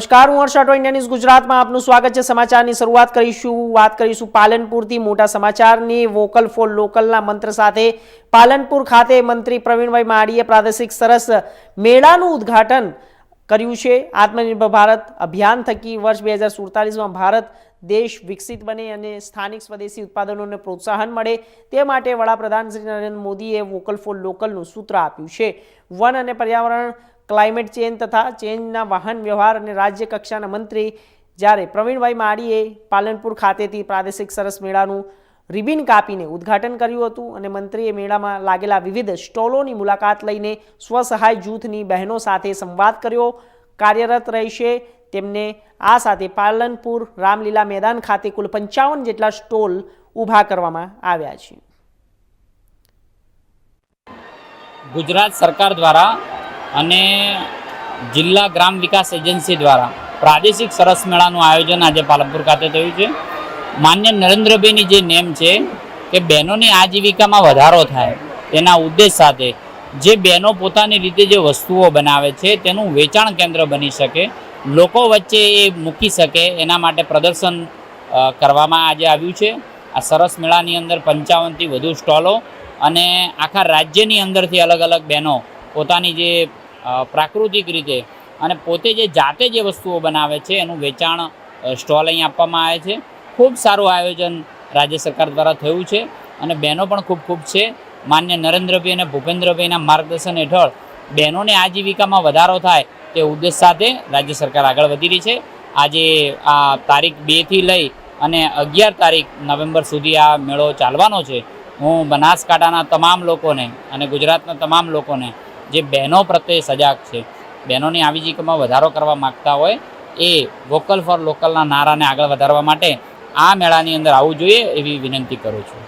નમસ્કાર, હું હર્ષ India news ગુજરાતમાં આપનું સ્વાગત છે. સમાચારની શરૂઆત કરીશું, વાત કરીશું પાલનપુરથી. મોટા સમાચારની વોકલ ફોર લોકલના મંત્ર સાથે પાલનપુર ખાતે મંત્રી પ્રવીણભાઈ માળીએ પ્રાદેશિક સરસ મેળાનું ઉદ્ઘાટન કર્યું છે. આત્મનિર્ભર ભારત અભિયાન થકી વર્ષ બે હજાર સુડતાલીસમાં ભારત દેશ વિકસિત બને અને સ્થાનિક સ્વદેશી ઉત્પાદનોને પ્રોત્સાહન મળે તે માટે વડાપ્રધાન શ્રી નરેન્દ્ર મોદીએ વોકલ ફોર લોકલનું સૂત્ર આપ્યું છે. વન અને પર્યાવરણ ક્લાઇમેટ ચેન્જ તથા ચેન્જના વાહન વ્યવહાર અને રાજ્ય કક્ષાના મંત્રી જ્યારે પ્રવીણભાઈ માળીએ પાલનપુર ખાતેથી પ્રાદેશિક સરસ મેળાનું રિબિન કાપીને ઉદ્ઘાટન કર્યું હતું અને મંત્રીએ મેળામાં લાગેલા વિવિધ સ્ટોલોની મુલાકાત લઈને સ્વસહાય જૂથની બહેનો સાથે સંવાદ કર્યો. કાર્યરત રહેશે તેમને આ સાથે પાલનપુર રામલીલા મેદાન ખાતે કુલ પંચાવન જેટલા સ્ટોલ ઊભા કરવામાં આવ્યા છે. ગુજરાત સરકાર દ્વારા અને જિલ્લા ગ્રામ વિકાસ એજન્સી દ્વારા પ્રાદેશિક સરસ મેળાનું આયોજન આજે પાલનપુર ખાતે થયું છે. માન્ય નરેન્દ્રભાઈની જે નેમ છે કે બહેનોની આજીવિકામાં વધારો થાય તેના ઉદ્દેશ સાથે જે બહેનો પોતાની રીતે જે વસ્તુઓ બનાવે છે તેનું વેચાણ કેન્દ્ર બની શકે, લોકો વચ્ચે એ મૂકી શકે એના માટે પ્રદર્શન કરવામાં આજે આવ્યું છે. આ સરસ મેળાની અંદર પંચાવનથી વધુ સ્ટોલો અને આખા રાજ્યની અંદરથી અલગ અલગ બહેનો પોતાની જે પ્રાકૃતિક રીતે અને પોતે જે જાતે જે વસ્તુઓ બનાવે છે એનું વેચાણ સ્ટોલ અહીં આપવામાં આવે છે. ખૂબ સારું આયોજન રાજ્ય સરકાર દ્વારા થયું છે અને બહેનો પણ ખૂબ ખૂબ છે. માન્ય નરેન્દ્રભાઈ અને ભૂપેન્દ્રભાઈના માર્ગદર્શન હેઠળ બહેનોને આજીવિકામાં વધારો થાય તે ઉદ્દેશ સાથે રાજ્ય સરકાર આગળ વધી રહી છે. આજે આ તારીખ બેથી લઈ અને અગિયાર તારીખ નવેમ્બર સુધી આ મેળો ચાલવાનો છે. હું બનાસકાંઠાના તમામ લોકોને અને ગુજરાતના તમામ લોકોને જે બહેનો પ્રત્યે સજાગ છે, બહેનોની આજીવિકામાં વધારો કરવા માગતા હોય, એ વોકલ ફોર લોકલના નારાને આગળ વધારવા માટે આ મેળાની અંદર આવવું જોઈએ એવી વિનંતી કરું છું.